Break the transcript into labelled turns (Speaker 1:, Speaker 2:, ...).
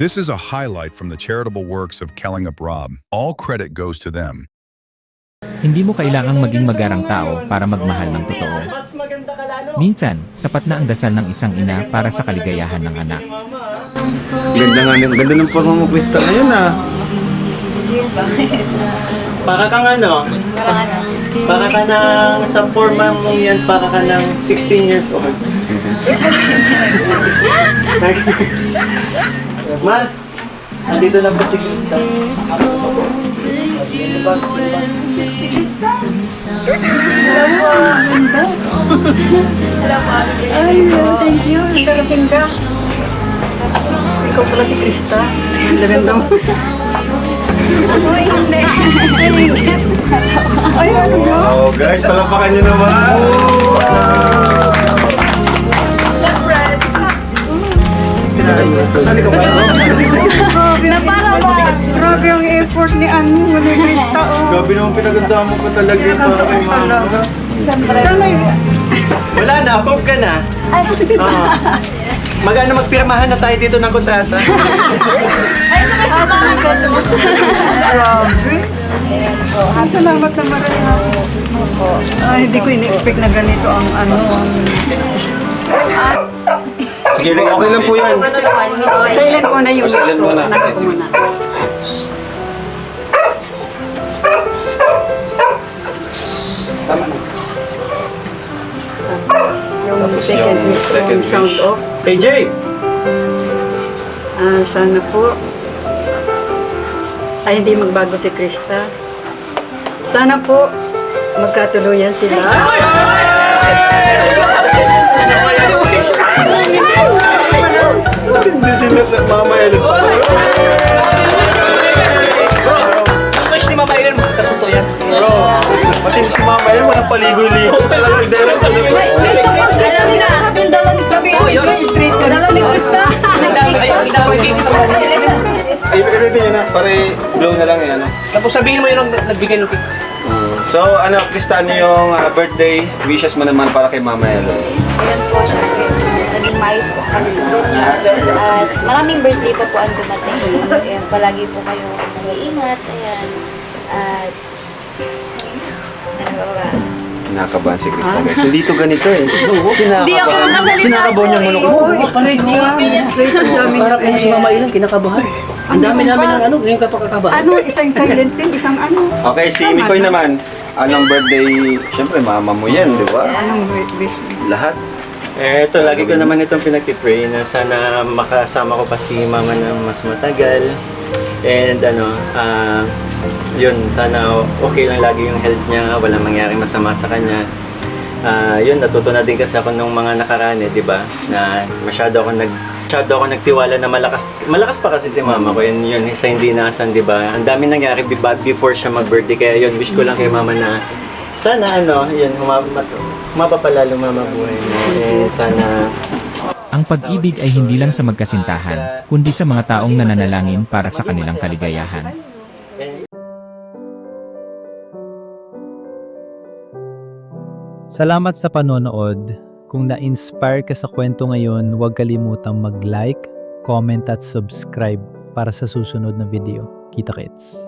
Speaker 1: This is a highlight from the charitable works of Kellingup Rob. All credit goes to them.
Speaker 2: Hindi mo kailangang maging magarang tao para magmahal ng totoo. Minsan, sapat na ang dasal ng isang ina para sa kaligayahan ng anak.
Speaker 3: Ganda nga, ng- ganda ng Krista ngayon ah.
Speaker 4: Para kang ano? Para ka ng sa forma mo yan, para ka ng 16 years old. Ma, andito na po si Krista.
Speaker 5: Ay, thank you. Nagkarating ka. Ikaw pala si Krista. Ang ganda mo. Uy, hindi. Ay, ano ba?
Speaker 3: Oh guys, palapakan nyo naman. Kasali ka ba?
Speaker 5: Na para ba? Grabe ang effort ni Anu. Yung Krista, oh.
Speaker 3: Grabe naman pinagandaan mo pa talaga yun para kay mama.
Speaker 5: Sana
Speaker 4: Wala na, approve ka na. Oo. Mag-ano magpirmahan na tayo dito ng kontrata.
Speaker 5: Grabe. Ay, salamat na marami. Ay, hindi ko in-expect na ganito ang ano.
Speaker 3: Sige, okay lang po yan.
Speaker 5: Silent muna yung
Speaker 3: silent muna. Sige.
Speaker 5: muna.
Speaker 3: Tama na.
Speaker 5: Yung
Speaker 3: Tapos
Speaker 5: second
Speaker 3: yung
Speaker 5: wish
Speaker 3: second
Speaker 5: yung sound
Speaker 3: wish.
Speaker 5: off.
Speaker 4: Jay!
Speaker 5: Ah, sana po ay hindi magbago si Krista. Sana po magkatuluyan sila.
Speaker 3: Mama yan. Walang paligoy-ligo talaga. Direct talaga.
Speaker 6: Alam niyo na, yung dalawang
Speaker 5: Sabi ko, yung straight ka.
Speaker 6: Dalawang Krista.
Speaker 3: Ay, ready nyo na. Pare, blow na lang yan. Ano?
Speaker 4: Tapos sabihin mo yun ang nagbigay ng cake.
Speaker 3: So, ano, Krista, ano yung ah, birthday wishes mo naman para kay Mama Ellen?
Speaker 6: Ayan po, syempre. Naging maayos po ang kalusugan niya. At maraming birthday pa po ang dumating. Ayan, palagi po kayo nag-iingat. Ayan. At ano ba ba?
Speaker 3: Kinakabahan si Krista, guys. Hindi to ganito eh. Oo, kinakabahan.
Speaker 6: Hindi ako nakasalita
Speaker 3: Kinakabahan niya
Speaker 6: eh.
Speaker 3: ko.
Speaker 5: Oh, straight niya. Straight ang dami niya.
Speaker 4: Para kung si Mama Ellen, kinakabahan. Ang dami namin ng ano, ngayon ka pa kakabahan.
Speaker 5: Ano, isang silent din, isang ano.
Speaker 3: Okay, si Mikoy naman. Anong birthday? Siyempre, mama mo yan, di ba?
Speaker 5: Anong wish mo?
Speaker 3: Lahat.
Speaker 4: Eh, ito, lagi ko naman itong pinagpipray na sana makasama ko pa si mama ng mas matagal. And ano, ah, yun, sana okay lang lagi yung health niya, walang mangyaring masama sa kanya. Ah, yun, natuto na din kasi ako nung mga nakaraan eh, di ba? Na masyado ako nag masyado ako nagtiwala na malakas malakas pa kasi si mama ko yun yun sa hindi nasan di ba ang dami nangyari before siya mag birthday kaya yun wish ko lang kay mama na sana ano yun humaba humaba pa lalo mama buhay mo eh sana
Speaker 2: Ang pag-ibig ay hindi lang sa magkasintahan, kundi sa mga taong nananalangin para sa kanilang kaligayahan.
Speaker 7: Salamat sa panonood. Kung na-inspire ka sa kwento ngayon, huwag kalimutang mag-like, comment at subscribe para sa susunod na video. Kita kits!